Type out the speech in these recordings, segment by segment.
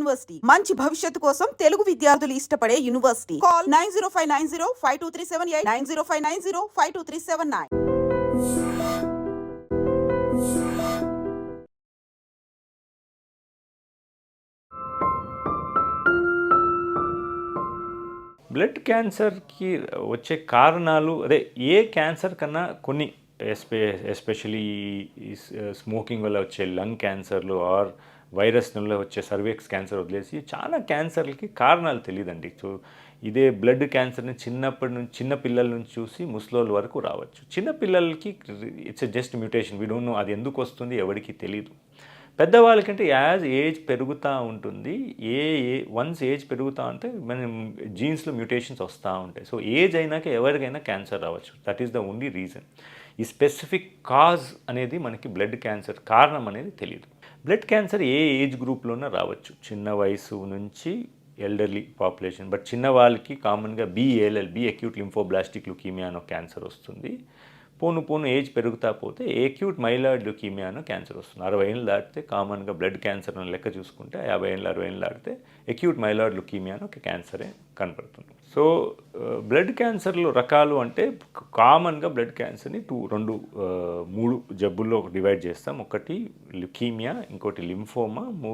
University. మంచి భవిష్యత్తు కోసం తెలుగు విద్యార్థులు ఇష్టపడే university. Call nine zero five nine zero five two three seven eight nine zero five nine zero five two three seven nine. Blood క్యాన్సర్కి వచ్చే కారణాలు అదే ఏ క్యాన్సర్ కన్నా కొన్ని ఎస్పె ఎస్పెషలీ స్మోకింగ్ వల్ల వచ్చే లంగ్ క్యాన్సర్లు ఆర్ వైరస్ నుండి వచ్చే సర్వేక్స్ క్యాన్సర్ వదిలేసి చాలా క్యాన్సర్లకి కారణాలు తెలియదండి. సో ఇదే బ్లడ్ క్యాన్సర్ని చిన్నప్పటి నుంచి చిన్న పిల్లల నుంచి చూసి ముసలోళ్ళ వరకు రావచ్చు. చిన్న పిల్లలకి it's just mutation. We don't know అది ఎందుకు వస్తుంది ఎవరికి తెలియదు పెద్దవాళ్ళకంటే యాజ్ ఏజ్ పెరుగుతూ ఉంటుంది. ఏ ఏ వన్స్ ఏజ్ పెరుగుతూ ఉంటే మనం జీన్స్లో మ్యూటేషన్స్ వస్తూ ఉంటాయి. సో ఏజ్ అయినాక ఎవరికైనా క్యాన్సర్ రావచ్చు. That is the only reason. ఈ స్పెసిఫిక్ కాజ్ అనేది మనకి బ్లడ్ క్యాన్సర్ కారణం అనేది తెలియదు బ్లడ్ క్యాన్సర్ ఏ ఏజ్ గ్రూప్లోనే రావచ్చు. చిన్న వయసు నుంచి ఎల్డర్లీ పాపులేషన్ బట్ చిన్న వాళ్ళకి కామన్గా BALL B acute lymphoblastic leukaemia అనే క్యాన్సర్ వస్తుంది. పోను పోను ఏజ్ పెరుగుతా పోతే ఏక్యూట్ మైలాయిడ్ లుకీమియా అనే క్యాన్సర్ వస్తుంది. అరవై ఏళ్ళు దాటితే కామన్గా బ్లడ్ క్యాన్సర్ అని లెక్క చూసుకుంటే యాభై ఏళ్ళు అరవై ఏళ్ళు దాటితే ఎక్యూట్ మైలాయిడ్ లుకీమియా అని ఒక క్యాన్సరే కనపడుతుంది. సో బ్లడ్ క్యాన్సర్లో రకాలు అంటే కామన్గా బ్లడ్ క్యాన్సర్ని టూ రెండు మూడు జబ్బుల్లో డివైడ్ చేస్తాం. ఒకటి లుకీమియా ఇంకోటి లింఫోమా మూ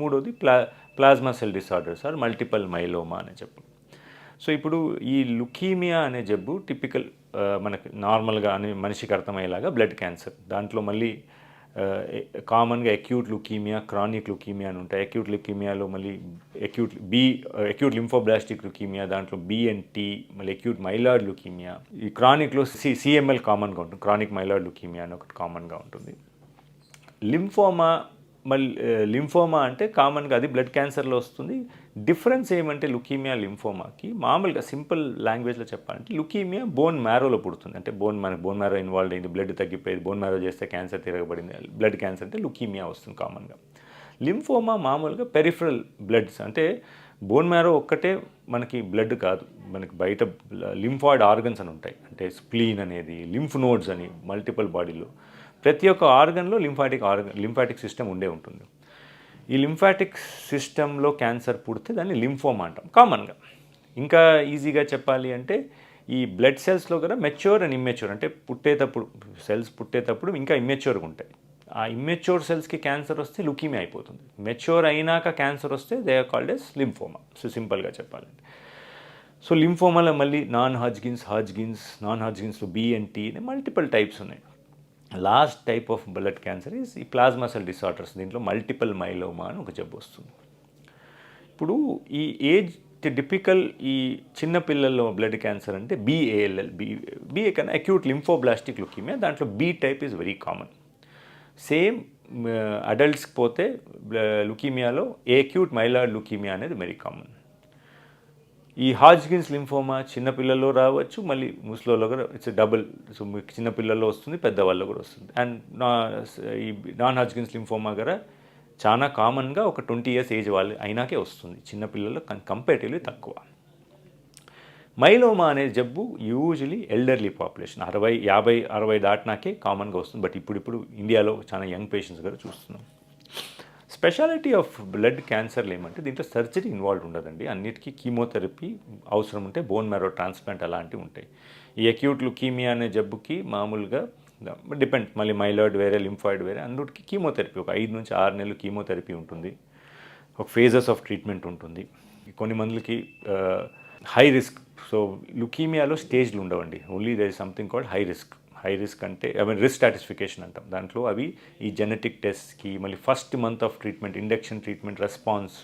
మూడోది ప్లా plasma cell disorders or multiple myeloma అని చెప్పు సో ఇప్పుడు ఈ లుకీమియా అనే జబ్బు టిపికల్ మనకి నార్మల్గా అని మనిషికి అర్థమయ్యేలాగా బ్లడ్ క్యాన్సర్ దాంట్లో మళ్ళీ కామన్గా అక్యూట్ లుకీమియా క్రానిక్ లుకీమియా అని ఉంటాయి. అక్యూట్ లుకీమియాలో మళ్ళీ acute B acute lymphoblastic leukaemia దాంట్లో బి మళ్ళీ అక్యూట్ మైలార్డ్ లుకీమియా ఈ క్రానిక్లో సి సిఎంఎల్ కామన్గా ఉంటుంది. క్రానిక్ మైలార్డ్ లుకీమియా అని ఒకటి కామన్గా ఉంటుంది. లింఫోమా మళ్ళీ లింఫోమా అంటే కామన్గా అది బ్లడ్ క్యాన్సర్లో వస్తుంది. డిఫరెన్స్ ఏమంటే లుకీమియా లింఫోమాకి. మామూలుగా సింపుల్ లాంగ్వేజ్లో చెప్పాలంటే లుకీమియా బోన్ మ్యారోలో పుడుతుంది. అంటే బోన్ మనకి బోన్ మ్యారో ఇన్వాల్వ్ అయింది బ్లడ్ తగ్గిపోయింది బోన్ మ్యారో చేస్తే క్యాన్సర్ తిరగబడింది బ్లడ్ క్యాన్సర్ అంటే లుకీమియా వస్తుంది కామన్గా. లింఫోమా మామూలుగా పెరిఫరల్ బ్లడ్స్ అంటే బోన్ మ్యారో ఒక్కటే మనకి బ్లడ్ కాదు. మనకి బయట లింఫాయిడ్ ఆర్గన్స్ అని ఉంటాయి. అంటే స్ప్లీన్ అనేది లింఫ్ నోడ్స్ అని మల్టిపుల్ బాడీలో. ప్రతి ఒక్క ఆర్గన్లో లింఫాటిక్ ఆర్గన్ లింఫాటిక్ సిస్టమ్ ఉండే ఉంటుంది. ఈ లింఫాటిక్ సిస్టంలో క్యాన్సర్ పుడితే దాన్ని లింఫోమా అంటాం కామన్గా. ఇంకా ఈజీగా చెప్పాలి అంటే ఈ బ్లడ్ సెల్స్లో కూడా మెచ్యూర్ అండ్ ఇమ్మెచ్యూర్ అంటే పుట్టేటప్పుడు సెల్స్ పుట్టేటప్పుడు ఇంకా ఇమ్మెచ్యూర్గా ఉంటాయి. ఆ ఇమ్మెచ్యూర్ సెల్స్కి క్యాన్సర్ వస్తే లుకీమియా అయిపోతుంది. మెచ్యూర్ అయినాక క్యాన్సర్ వస్తే they are called as lymphoma. So సింపుల్గా చెప్పాలంటే. సో లింఫోమాలో మళ్ళీ non Hodgkin's Hodgkin's non హాజ్గిన్స్లో B and T multiple types ఉన్నాయి. Last type of blood cancer is ఈ ప్లాస్మా సెల్ డిసార్డర్స్. దీంట్లో మల్టిపుల్ మైలోమా అని ఒక జబ్బు వస్తుంది. ఇప్పుడు ఈ ఏజ్ టిపికల్ ఈ చిన్న పిల్లల్లో బ్లడ్ క్యాన్సర్ అంటే B A L L B B A కన్నా అక్యూట్ లింఫోబ్లాస్టిక్ లుకీమియా దాంట్లో B type is very common same అడల్ట్స్కి పోతే లుకీమియాలో ఏక్యూట్ మైలాడ్ లుకీమియా అనేది వెరీ కామన్ ఈ హాజ్గిన్స్ లింఫోమా చిన్నపిల్లల్లో రావచ్చు మళ్ళీ ముసలిలో కూడా ఇట్స్ డబుల్ సో మీకు చిన్నపిల్లల్లో వస్తుంది పెద్దవాళ్ళలో కూడా వస్తుంది. అండ్ నా ఈ నాన్ హాజ్గిన్స్ లింఫోమా కూడా చాలా కామన్గా ఒక ట్వంటీ ఇయర్స్ ఏజ్ వాళ్ళు అయినాకే వస్తుంది చిన్నపిల్లల్లో కంపేటివ్లీ తక్కువ. మైలోమా అనే జబ్బు యూజువలీ ఎల్డర్లీ పాపులేషన్ అరవై యాభై అరవై దాటినాకే కామన్గా వస్తుంది బట్ ఇప్పుడు ఇప్పుడు ఇండియాలో చాలా యంగ్ పేషెంట్స్ కూడా చూస్తున్నాం. స్పెషాలిటీ ఆఫ్ బ్లడ్ క్యాన్సర్లు ఏమంటే దీంట్లో సర్జరీ ఇన్వాల్వ్ ఉండదండి. అన్నిటికీ కీమోథెరపీ అవసరం ఉంటే బోన్ మ్యారో ట్రాన్స్ప్లాంట్ అలాంటివి ఉంటాయి. ఈ అక్యూట్ లుకీమియా అనే జబ్బుకి మామూలుగా డిపెండ్ మళ్ళీ మైలాయిడ్ వేరే లింఫాయిడ్ వేరే అన్నిటికీ కీమోథెరపీ. ఒక ఐదు నుంచి ఆరు నెలలు కీమోథెరపీ ఉంటుంది. ఒక ఫేజెస్ ఆఫ్ ట్రీట్మెంట్ ఉంటుంది. కొన్ని మందులకి హై రిస్క్ సో లుకీమియాలో స్టేజ్లు ఉండవండి. Only there is something called high risk high risk అంటే ఐ మీన్ రిస్క్ స్టాటిస్ఫికేషన్ అంటాం. దాంట్లో అవి ఈ జెనెటిక్ టెస్ట్కి మళ్ళీ first month of treatment induction treatment response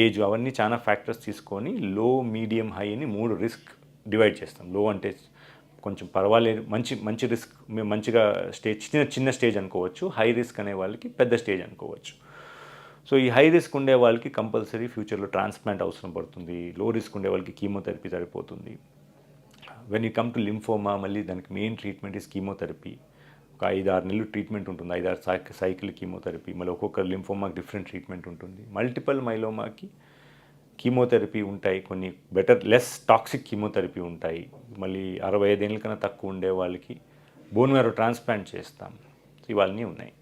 age అవన్నీ చాలా ఫ్యాక్టర్స్ తీసుకొని లో మీడియం హై అని మూడు రిస్క్ డివైడ్ చేస్తాం. లో అంటే కొంచెం పర్వాలేదు మంచి మంచి రిస్క్ మేము మంచిగా స్టేజ్ చిన్న చిన్న స్టేజ్ అనుకోవచ్చు. హై రిస్క్ అనే వాళ్ళకి పెద్ద స్టేజ్ అనుకోవచ్చు. సో ఈ హై రిస్క్ ఉండే వాళ్ళకి కంపల్సరీ ఫ్యూచర్లో ట్రాన్స్ప్లాంట్ అవసరం పడుతుంది. లో రిస్క్ ఉండే వాళ్ళకి కీమోథెరపీ సరిపోతుంది. When you come to lymphoma మళ్ళీ దానికి మెయిన్ ట్రీట్మెంట్ ఇస్ కీమోథెరపీ ఒక ఐదు ఆరు నెలలు ట్రీట్మెంట్ ఉంటుంది. ఐదు ఆరు సైక్ సైకిల్ కీమోథెరపీ మళ్ళీ ఒక్కొక్క లింఫోమాకి డిఫరెంట్ ట్రీట్మెంట్ ఉంటుంది. మల్టిపల్ మైలోమాకి కీమోథెరపీ ఉంటాయి. కొన్ని బెటర్ లెస్ టాక్సిక్ కీమోథెరపీ ఉంటాయి. మళ్ళీ అరవై ఐదేళ్ళ కన్నా తక్కువ ఉండే వాళ్ళకి బోన్ మ్యారో ట్రాన్స్ప్లాంట్ చేస్తాం. ఇవన్నీ ఉన్నాయి.